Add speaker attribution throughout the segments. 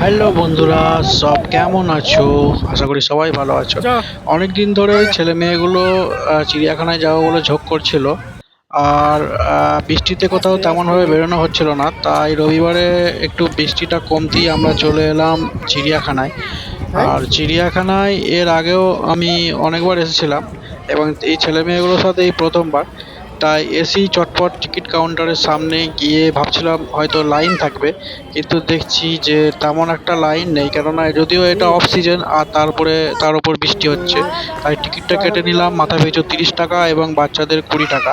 Speaker 1: Hello বন্ধুরা সব কেমন আছো? আশা করি সবাই ভালো আছো। অনেক দিন ধরে ছেলে মেয়েগুলো চিড়িয়াখানায় যাব বলে ঝোঁক করছিল। আর বৃষ্টিতে কোথাও তেমনভাবে বেরোনো হচ্ছিল না। তাই রবিবারে একটু বৃষ্টিটা কমতেই আমরা চলে এলাম চিড়িয়াখানায়। আর চিড়িয়াখানায় এর আগেও আমি অনেকবার এসেছিলাম এবং এই ছেলে মেয়েগুলোর সাথে এই প্রথমবার। তাই এসি চটপট টিকিট কাউন্টারের সামনে গিয়ে ভাবছিলাম হয়তো লাইন থাকবে কিন্তু দেখছি যে তেমন একটা লাইন নেই কেননা যদিও এটা অফ সিজন আর তারপরে তার উপর বৃষ্টি হচ্ছে তাই টিকিটটা কেটে নিলাম মাথা পিছু তিরিশ টাকা এবং বাচ্চাদের কুড়ি টাকা।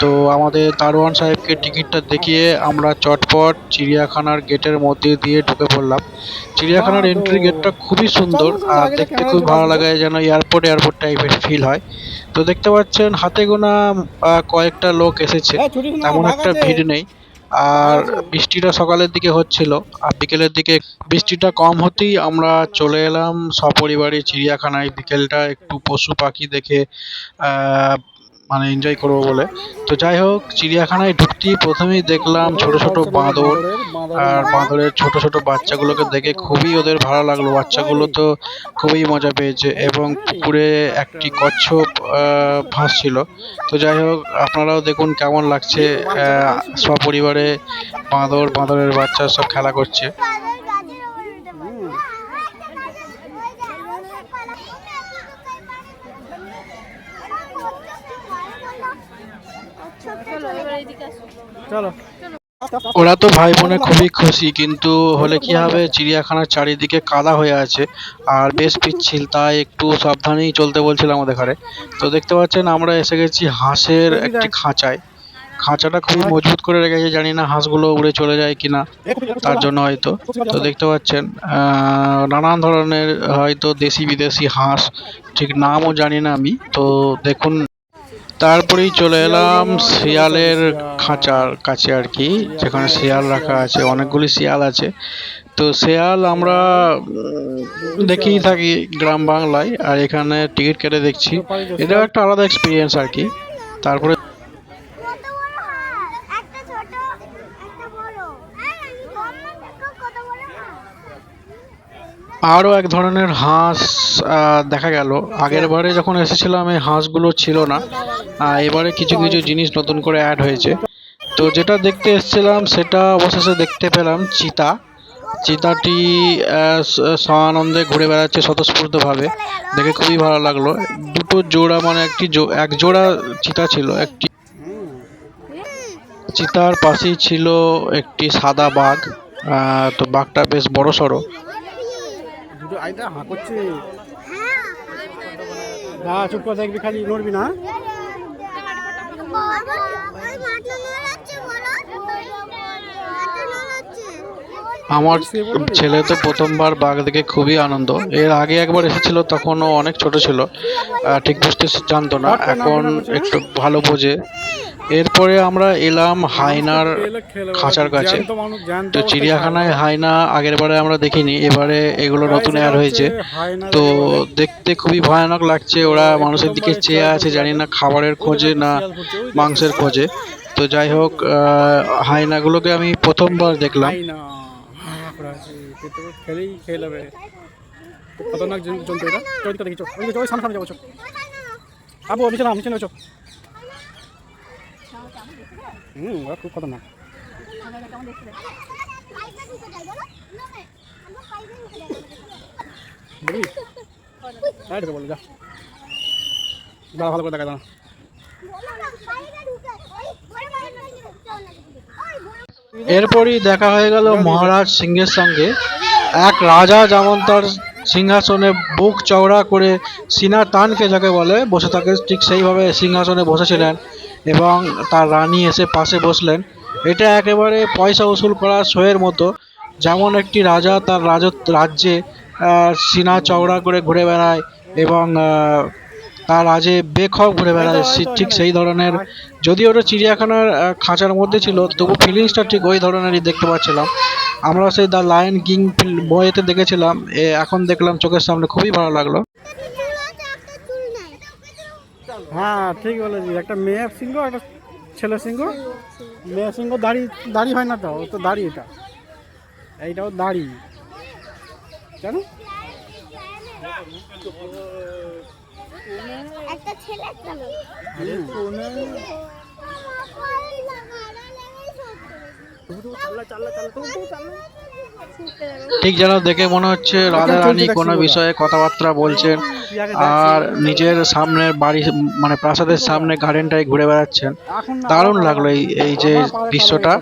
Speaker 1: তো আমাদের দারোয়ান সাহেবকে টিকিটটা দেখিয়ে আমরা চটপট চিড়িয়াখানার গেটের মধ্যে দিয়ে ঢুকে পড়লাম। চিড়িয়াখানার এন্ট্রি গেটটা খুবই সুন্দর আর দেখতে খুব ভালো লাগে যেন এয়ারপোর্ট এয়ারপোর্ট টাইপের ফিল হয়। তো দেখতে পাচ্ছেন হাতে গোনা কয়েকটা লোক এসেছে তেমন একটা ভিড় নেই। আর বৃষ্টিটা সকালের দিকে হচ্ছিল আর বিকেলের দিকে বৃষ্টিটা কম হতেই আমরা চলে এলাম সপরিবারে চিড়িয়াখানায়। বিকেলটা একটু পশু পাখি দেখে আহ, মানে এনজয় করব বলে। তো যাই হোক চিড়িয়াখানায় ঢুকতেই প্রথমেই দেখলাম ছোট ছোট বাঁদর। আর বাঁদরের ছোট ছোট বাচ্চাগুলোকে দেখে খুবই ওদের ভালো লাগল। বাচ্চাগুলো তো খুবই মজা পেয়েছে এবং পুকুরে একটি কচ্ছপ ভাসছিল তো যাই হোক আপনারাও দেখুন কেমন লাগছে। সপরিবারে বাঁদর, বাঁদরের বাচ্চা সব খেলা করছে। ওরা তো ভাই বোনে খুবই খুশি কিন্তু হলে কি হবে? চিড়িয়াখানার চারিদিকে কাদা হয়ে আছে আর বেশ পিচ্ছিল তাই একটু সাবধানেই চলতে বলছিল আমাদের ঘরে। তো দেখতে পাচ্ছেন আমরা এসে গেছি হাঁসের একটি খাঁচায়। খাঁচাটা খুবই মজবুত করে রেখেছে জানি না হাঁসগুলো উড়ে চলে যায় কিনা তার জন্য হয়তো। তো দেখতে পাচ্ছেন নানান ধরনের হয়তো দেশি বিদেশি হাঁস ঠিক নামও জানি না আমি। তো দেখুন তারপরেই চলে এলাম শিয়ালের খাঁচার কাছে আর কি যেখানে শিয়াল রাখা আছে অনেকগুলি শিয়াল আছে। তো শিয়াল আমরা দেখেই থাকি গ্রাম বাংলায় আর এখানে টিকিট কেটে দেখছি। এটাও একটা আলাদা এক্সপিরিয়েন্স আর কি। তারপরে আরও এক ধরনের হাঁস দেখা গেল। আগের বারে যখন এসেছিলাম এই হাঁসগুলো ছিল না। এবারে কিছু কিছু জিনিস নতুন করে অ্যাড হয়েছে। তো যেটা দেখতে এসেছিলাম সেটা অবশেষে দেখতে পেলাম চিতা। চিতাটি আহ, স- সআনন্দে ঘুরে বেড়াচ্ছে স্বতঃস্ফূর্তভাবে। দেখে খুবই ভালো লাগল। দুটো জোড়া মানে একটি এক জোড়া চিতা ছিল একটি চিতার পাশেই ছিল একটি সাদা বাঘ। তো বাঘটা বেশ বড় সড়ো।
Speaker 2: দুটো আইটা হাঁ করছে। হ্যাঁ। চুপ করে দেখবি খালি নড়বি না
Speaker 3: বাবা ওই মাথা নড়াচ্ছে বলো মাথা নড়াচ্ছে
Speaker 1: আমার ছেলে তো প্রথমবার বাঘ দেখে খুবই আনন্দ। এর আগে একবার এসেছিল তখন ও অনেক ছোট ছিল। ঠিক বুঝতে জানতো না। এখন একটু ভালো বোঝে। এরপরে আমরা এলাম হায়নার খাঁচার কাছে। তো চিড়িয়াখানায় হায়না আগের বারে আমরা দেখিনি। এবারে এগুলো নতুন অ্যাড হয়েছে। তো দেখতে খুবই ভয়ানক লাগছে। ওরা মানুষের দিকে চেয়ে আছে জানি না খাবারের খোঁজে না মাংসের খোঁজে। তো যাই হোক আহ, হায়নাগুলোকে আমি প্রথমবার দেখলাম।
Speaker 2: খেলেই খেয়ে নেবে খতরনাক জন- জন্তু এটা। দিকে দেখি, চল। ওই ওই সামনে যাব, চল। আবু নিচে নাম নিচে নাও হুম, ওরা খুব খতরনাক। বলো, যা। দাঁড়া, ভালো করে দেখা দাঁড়া।
Speaker 1: এরপরই দেখা হয়ে গেল মহারাজ সিংহের সঙ্গে। এক রাজা যেমন তার সিংহাসনে বুক চওড়া করে সিনা টানকে যাকে বলে বসে থাকে ঠিক সেইভাবে সিংহাসনে বসেছিলেন এবং তার রানী এসে পাশে বসলেন। এটা একেবারে পয়সা উসুল করা শোয়ের মতো। যেমন একটি রাজা তার রাজত্ব রাজ্যে সিনা চওড়া করে ঘুরে বেড়ায় এবং তার রাজে বেখব ঘুরে বেড়ায় সে- ঠিক সেই ধরনের। যদিও ওটা চিড়িয়াখানার খাঁচার মধ্যে ছিল তবু ফিলিংসটা ঠিক ওই ধরনেরই দেখতে পাচ্ছিলাম। আমরা সেই দ্য লায়ন কিং বইতে দেখেছিলাম। এ এখন দেখলাম চোখের সামনে খুবই ভালো লাগল।
Speaker 2: হ্যাঁ ঠিক বলেছি একটা মেয়ে সিংহ একটা ছেলে সিংহ। মেয়ে সিংহ দাড়ি দাড়ি হয় না তো ও তো দাড়ি এটা। এইটাও দাড়ি। কেন
Speaker 3: একটা ছেলে একটা মেয়ে।
Speaker 1: ঠিক যেন দেখে মনে হচ্ছে রাধা রানী কোনো বিষয়ে কথাবার্তা বলছেন আর নিজের সামনে বাড়ি মানে প্রাসাদের সামনে গার্ডেনটায় ঘুরে বেড়াচ্ছেন। দারুণ লাগল এই এই যে দৃশ্যটা।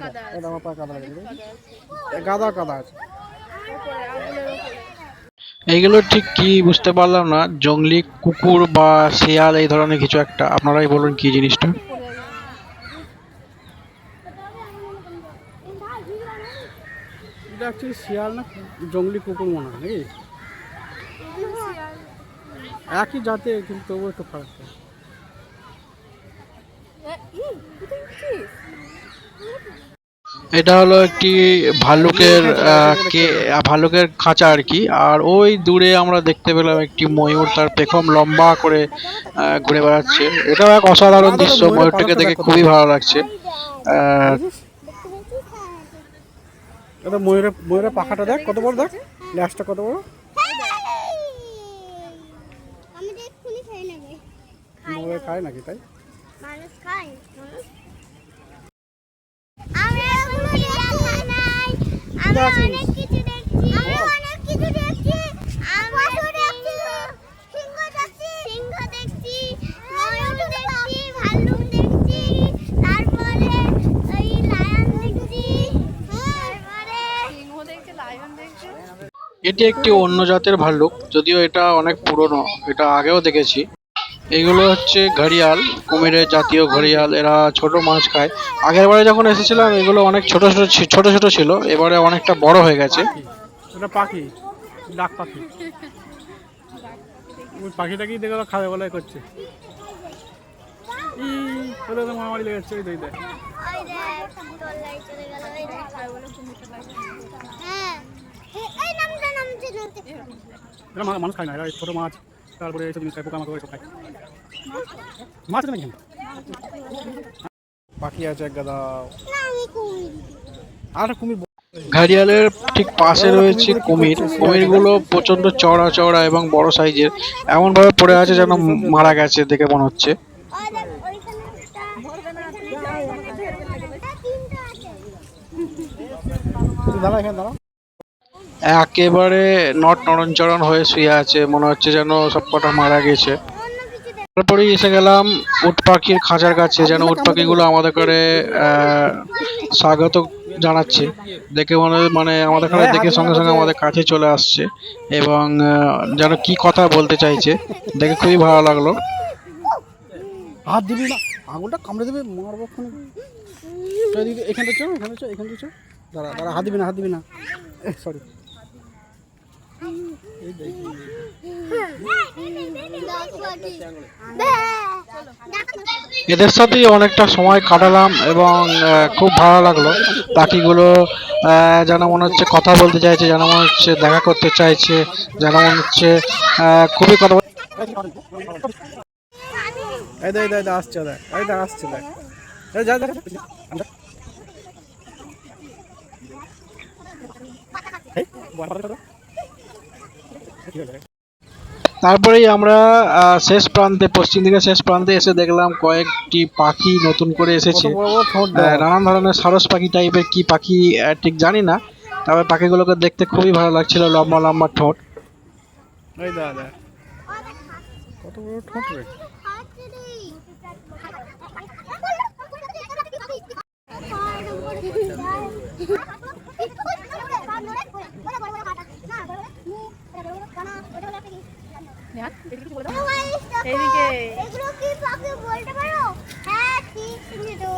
Speaker 1: এইগুলো ঠিক কি বুঝতে পারলাম না, জঙ্গলি কুকুর বা শিয়াল এই ধরনের কিছু একটা। আপনারাই বলুন কি জিনিসটা?
Speaker 2: এটা অ্যাকচুয়ালি শিয়াল না জঙ্গলি কুকুর মনে হয় একই জাতে কিন্তু তবুও একটু ফারাক
Speaker 1: এটা হলো একটি ভাল্লুকের কে ভাল্লুকের খাঁচা আর কি। আর ওই দূরে আমরা দেখতে পেলাম একটি ময়ূর, তার পেখম লম্বা করে ঘুরে বেড়াচ্ছে। এটাও এক অসাধারণ দৃশ্য, ময়ূরটাকে দেখে খুবই ভালো লাগছে।
Speaker 2: এটা ময়ূরের ময়ূরের পাখাটা দেখ কত বড় দেখ? ল্যাসটা কত বড়?
Speaker 3: খেয়ে নেবে
Speaker 2: ময়ূর খায় নাকি তাই?
Speaker 3: মানুষ খায় আমরা এখনও রিয়াল খাই নাই। আমরা অনেক কিছু দেখছি। আমরা অনেক কিছু দেখছি। আমরা দেখছি। সিংহ দেখছি। সিংহ দেখছি। ময়ূর দেখছি। ভাল্লুক দেখছি তারপরে ওই লায়ন দেখছি তারপরে
Speaker 4: সিংহ দেখছে লায়ন দেখছে
Speaker 1: এটি একটি অন্য জাতের ভাল্লুক, যদিও এটা অনেক পুরনো, এটা আগেও দেখেছি। এগুলো হচ্ছে ঘড়িয়াল, কুমিরের জাতীয় ঘড়িয়াল, এরা ছোট মাছ খায়। আগের বারে যখন এসেছিলাম, এগুলো অনেক ছোট ছোট ছোট ছোট ছিল, এবারে অনেকটা বড় হয়ে গেছে।
Speaker 2: এটা পাখি, ডাক পাখি। ওই পাখিটাকেই দেখে খাবে বলে করছে। তো মারামারি লেগেছে ওই মানুষ খায় না ছোটো মাছ তারপরে মাছ নাকি? পাখি আছে এক
Speaker 1: ঘাড়িয়ালের ঠিক পাশে রয়েছে কুমির কুমিরগুলো প্রচণ্ড চড়া চড়া এবং বড় সাইজের এমন ভাবে পড়ে আছে যেন মারা গেছে দেখে মনে হচ্ছে একেবারে নট নরঞ্চরণ হয়ে শুয়ে আছে। মনে হচ্ছে যেন সবকটা মারা গেছে। তারপরে এসে গেলাম উট পাখির খাঁচার কাছে। যেন উট পাখিগুলো আমাদের করে স্বাগত জানাচ্ছে। দেখে মনে মানে আমাদের কাছে দেখে সঙ্গে সঙ্গে আমাদের কাছে চলে আসছে। এবং যেন কি কথা বলতে চাইছে, দেখে খুবই ভালো লাগল।
Speaker 2: হাত দিবি না, আঙুলটা কামড়ে দেবে, মারবো এদিকে, এখানটা চো এখানে চো এখানে চো দাঁড়া দাঁড়া, হাত দিবি না, হাত দিবি না। সরি
Speaker 1: এদের সাথে অনেকটা সময় কাটালাম এবং খুব ভালো লাগল। পাখিগুলো যেন মনে হচ্ছে কথা বলতে চাইছে, যেন মনে হচ্ছে দেখা করতে চাইছে, যেন মনে হচ্ছে খুবই কথা
Speaker 2: এই আসছে এই আসছে এই যা দেখ আছে
Speaker 1: তারপরেই আমরা শেষ প্রান্তে পশ্চিম দিকে শেষ প্রান্তে এসে দেখলাম কয়েকটি পাখি নতুন করে এসেছে। নানান ধরনের সারস পাখি টাইপের কি পাখি ঠিক জানি না। তবে পাখিগুলোকে দেখতে খুবই ভালো লাগছিল লম্বা লম্বা ঠোঁট।
Speaker 2: কত বড় ঠোঁট রে।
Speaker 4: এইদিকে
Speaker 3: এগুলো কি পাখি বলতে পারো হ্যাঁ ঠিক তো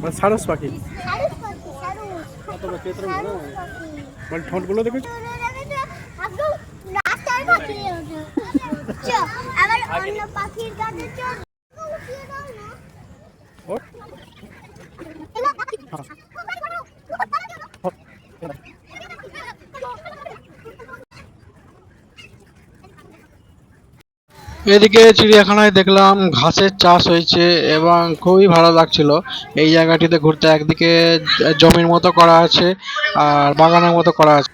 Speaker 2: মানে সারস পাখি।
Speaker 3: সারুস পাখি সারুস
Speaker 2: কত বড় কেতরম বড়
Speaker 3: সারুস পাখি
Speaker 2: মানে ঠোঁটগুলো দেখেছ?
Speaker 3: রাস্তার পাখি আবার অন্য পাখির কাছে চ উঠিয়ে দাও না।
Speaker 1: এদিকে চিড়িয়াখানায় দেখলাম ঘাসের চাষ হয়েছে এবং খুবই ভালো লাগছিল। এই জায়গাটিতে ঘুরতে একদিকে জমির মতো করা আছে আর বাগানের মতো করা আছে।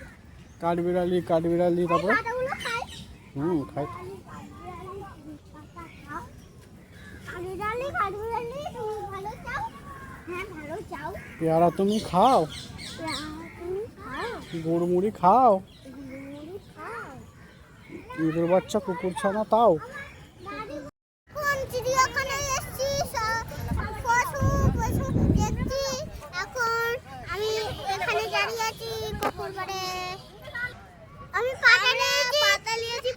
Speaker 2: কাঠবিড়ালি কাঠবিড়ালি, তারপরে?
Speaker 3: খায়
Speaker 2: হুম খাই
Speaker 3: কাঠবিড়ালি কাঠবিড়ালি তুমি ভালো চাও হ্যাঁ ভালো চাও
Speaker 2: পেয়ারা তুমি খাও। গুড় মুড়ি খাও। ইঁদুর বাচ্চা কুকুর ছানা তাও।
Speaker 3: আমি আমরা পাতা নিয়েছি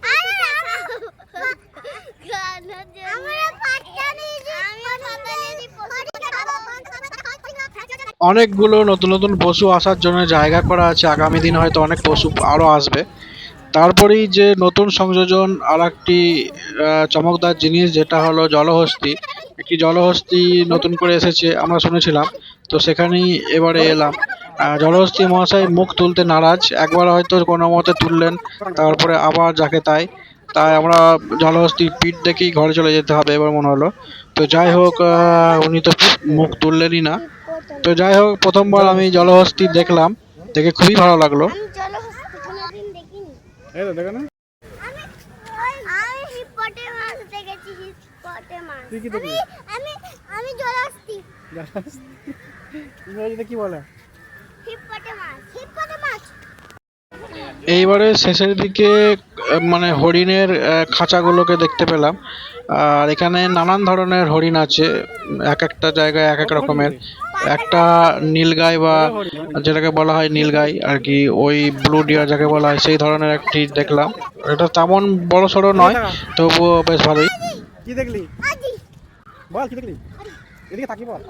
Speaker 3: আমি পাতা নিয়েছি
Speaker 1: অনেকগুলো নতুন নতুন পশু আসার জন্য জায়গা করা আছে। আগামী দিন হয়তো অনেক পশু আরও আসবে। তারপরেই যে নতুন সংযোজন আর একটি চমকদার জিনিস যেটা হলো জলহস্তি। একটি জলহস্তি নতুন করে এসেছে, আমরা শুনেছিলাম। তো সেখানেই এবারে এলাম। জলহস্তি মহাশয় মুখ তুলতে নারাজ। একবার হয়তো কোনো মতে তুললেন, তারপরে আবার যাকে তাই। তাই আমরা জলহস্তির পিঠ দেখেই ঘরে চলে যেতে হবে এবার মনে হলো। তো যাই হোক উনি তো মুখ তুললেনই না। তো যাই হোক প্রথমবার আমি জলহস্তি দেখলাম। দেখে খুবই ভালো লাগল।
Speaker 3: আমি জলহস্তি কোনোদিন দেখিনি।
Speaker 2: এই তো দেখো না।
Speaker 3: আমি আমি হিপোটেমাস দেখেছি হিপোটেমাস
Speaker 2: তুই কি
Speaker 3: আমি
Speaker 2: দেখলি?
Speaker 3: আমি আমি জলহস্তি।
Speaker 2: ইংরেজিতে কি বলে?
Speaker 3: হিপোটেমাস হিপোটেমাস
Speaker 1: এইবারে শেষের দিকে মানে হরিণের খাঁচাগুলোকে দেখতে পেলাম। আর এখানে নানান ধরনের হরিণ আছে এক একটা জায়গায় এক এক রকমের। একটা নীলগাই বা যেটাকে বলা হয় নীলগাই আর কি ওই ব্লু ডিয়ার যাকে বলা হয় সেই ধরনের একটি দেখলাম। এটা তেমন বড় সড়ো নয় তবুও বেশ ভালোই।
Speaker 2: কি দেখলি? বল কি দেখলি? এদিকে তাকি বল।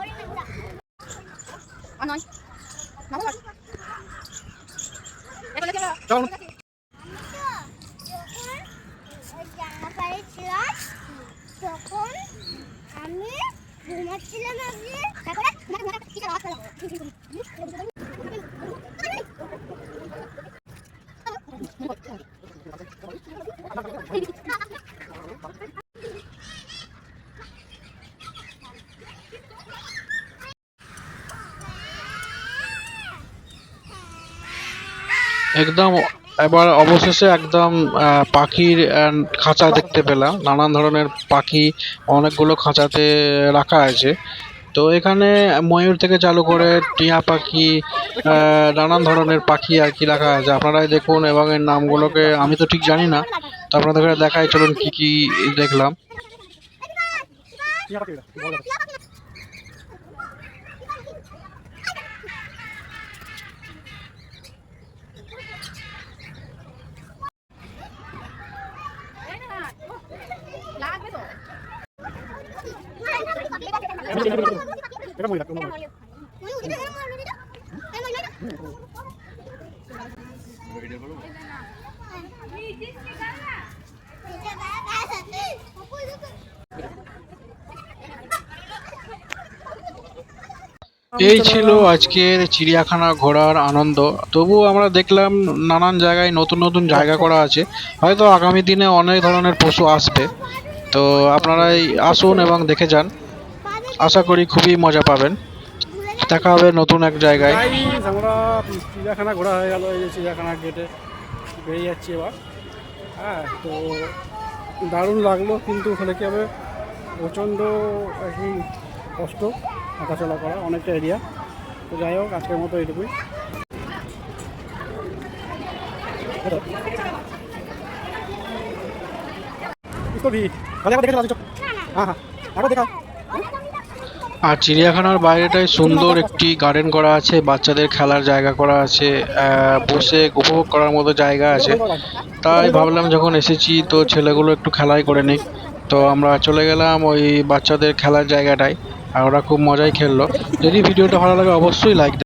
Speaker 2: চল।
Speaker 3: তখন আমি ঘুমাচ্ছিলাম আজকে তারপরে
Speaker 1: একদম, এবার অবশেষে একদম পাখির খাঁচা দেখতে পেলাম। নানান ধরনের পাখি, অনেকগুলো খাঁচাতে রাখা আছে। তো এখানে ময়ূর থেকে চালু করে টিয়া পাখি নানান ধরনের পাখি আর কি রাখা আছে। আপনারাই দেখুন এবং এর নামগুলোকে, আমি তো ঠিক জানি না, তো আপনাদের দেখাই, চলুন কি কি দেখলাম
Speaker 2: কি হাতে এটা বল
Speaker 4: লাগবে তো
Speaker 2: এটা
Speaker 1: এই ছিল আজকের চিড়িয়াখানা ঘোরার আনন্দ। তবুও আমরা দেখলাম নানান জায়গায় নতুন নতুন জায়গা করা আছে। হয়তো আগামী দিনে অনেক ধরনের পশু আসবে। তো আপনারাই আসুন এবং দেখে যান। আশা করি খুবই মজা পাবেন। দেখা হবে নতুন এক জায়গায়।
Speaker 2: আমরা চিড়িয়াখানা ঘোরা হয়ে গেল, এই যে চিড়িয়াখানার গেটে বেরিয়ে যাচ্ছি এবার। হ্যাঁ তো দারুণ লাগল, কিন্তু ওখানে কি হবে? প্রচণ্ড একই কষ্ট হাঁটাচলা করা অনেকটা এরিয়া তো যাই হোক, আজকের মতো এইটুকুই। কবি দেখা হ্যাঁ হ্যাঁ। দেখা
Speaker 1: আর চিড়িয়াখানার বাইরেটায় সুন্দর একটি গার্ডেন করা আছে, বাচ্চাদের খেলার জায়গা করা আছে বসে উপভোগ করার মতো জায়গা আছে। তাই ভাবলাম যখন এসেছি তো ছেলেগুলো একটু খেলাই করে নিক। তো আমরা চলে গেলাম ওই বাচ্চাদের খেলার জায়গাটায় আর ওরা খুব মজাই খেললো। যদি ভিডিওটা ভালো লাগে অবশ্যই লাইক